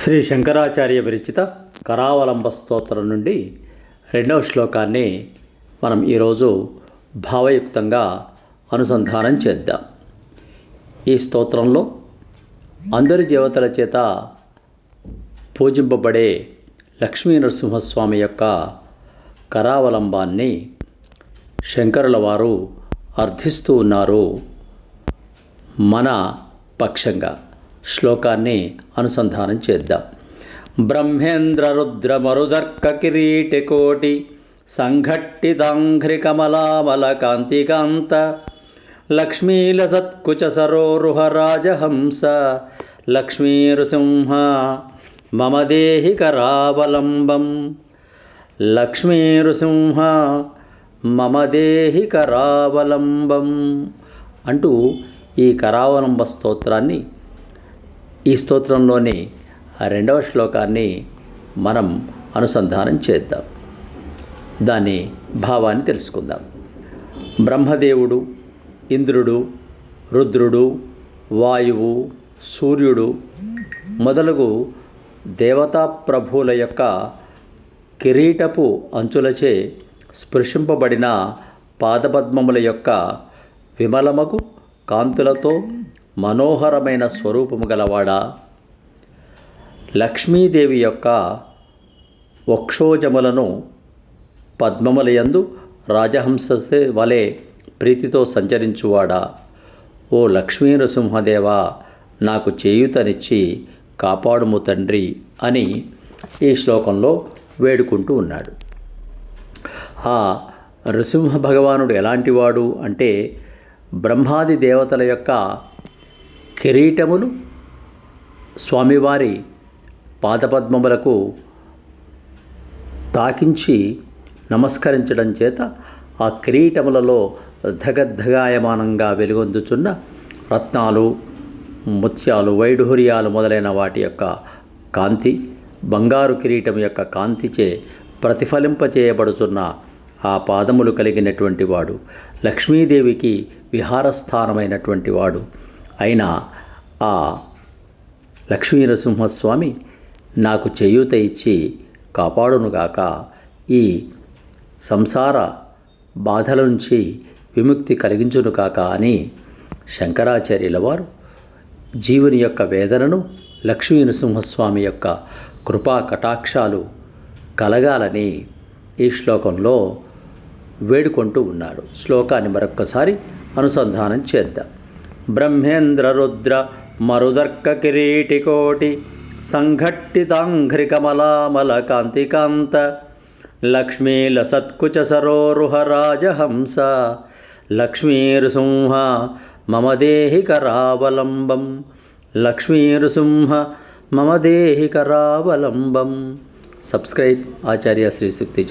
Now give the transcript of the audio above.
శ్రీ శంకరాచార్య విరచిత కరావలంబ స్తోత్రం నుండి రెండవ శ్లోకాన్ని మనం ఈరోజు భావయుక్తంగా అనుసంధానం చేద్దాం. ఈ స్తోత్రంలో అందరి దేవతల చేత పూజింపబడే లక్ష్మీ నరసింహస్వామి యొక్క కరావలంబాన్ని శంకరుల వారు అర్థిస్తూ ఉన్నారు మన పక్షంగా. శ్లోకాన్ని అనుసంధానం చేద్దాం. బ్రహ్మేంద్ర రుద్ర మరుదర్క కిరీటికోటి సంఘట్టితాంఘ్రికమలామల కాంతికాంత లక్ష్మీలసత్కుచ సరోరుహ రాజహంస లక్ష్మీరుసింహ మమ దేహి కరావలంబం లక్ష్మీరుసింహ మమ దేహి కరావలంబం అంటూ ఈ కరావలంబ స్తోత్రాన్ని ఈ స్తోత్రంలోని రెండవ శ్లోకాన్ని మనం అనుసంధానం చేద్దాం. దాని భావాన్ని తెలుసుకుందాం. బ్రహ్మదేవుడు ఇంద్రుడు రుద్రుడు వాయువు సూర్యుడు మొదలగు దేవతా ప్రభువుల యొక్క కిరీటపు అంచులచే స్పృశింపబడిన పాదపద్మముల యొక్క విమలమగు కాంతులతో మనోహరమైన స్వరూపము గలవాడా? లక్ష్మీదేవి యొక్క వక్షోజములను పద్మములయందు రాజహంససే వలె ప్రీతితో సంచరించువాడా? ఓ లక్ష్మీ నృసింహదేవా నాకు చేయుతనిచ్చి కాపాడుము తండ్రి అని ఈ శ్లోకంలో వేడుకుంటూ ఉన్నాడు. ఆ నృసింహ భగవానుడు ఎలాంటివాడు అంటే బ్రహ్మాది దేవతల యొక్క కిరీటములు స్వామివారి పాదపద్మములకు తాకించి నమస్కరించడం చేత ఆ కిరీటములలో ధగద్ధగాయమానంగా వెలుగొందుచున్న రత్నాలు ముత్యాలు వైఢూర్యాలు మొదలైన వాటి యొక్క కాంతి బంగారు కిరీటం యొక్క కాంతిచే ప్రతిఫలింపచేయబడుచున్న ఆ పాదములు కలిగినటువంటి వాడు. లక్ష్మీదేవికి విహారస్థానమైనటువంటి వాడు. అయిన ఆ లక్ష్మీ నరసింహస్వామి నాకు చేయూత ఇచ్చి కాపాడునుగాక ఈ సంసార బాధల నుంచి విముక్తి కలిగించునుగాక అని శంకరాచార్యుల వారు జీవుని యొక్క వేదనను లక్ష్మీ నరసింహస్వామి యొక్క కృపా కటాక్షాలు కలగాలని ఈ శ్లోకంలో వేడుకుంటూ ఉన్నారు. శ్లోకాన్ని మరొక్కసారి అనుసంధానం చేద్దాం. బ్రహ్మేంద్ర రుద్ర మరుదర్క కిరీటికోటి సంఘట్టితాంఘ్రికమలామల కాంతికాంత లక్ష్మీలసత్కుచ సరోరుహ రాజహంస లక్ష్మీరుసింహ మమ దేహి కరావలంబం లక్ష్మీరుసింహ మమ దేహి కరావలంబం సబ్స్క్రైబ్ ఆచార్య శ్రీ శక్తి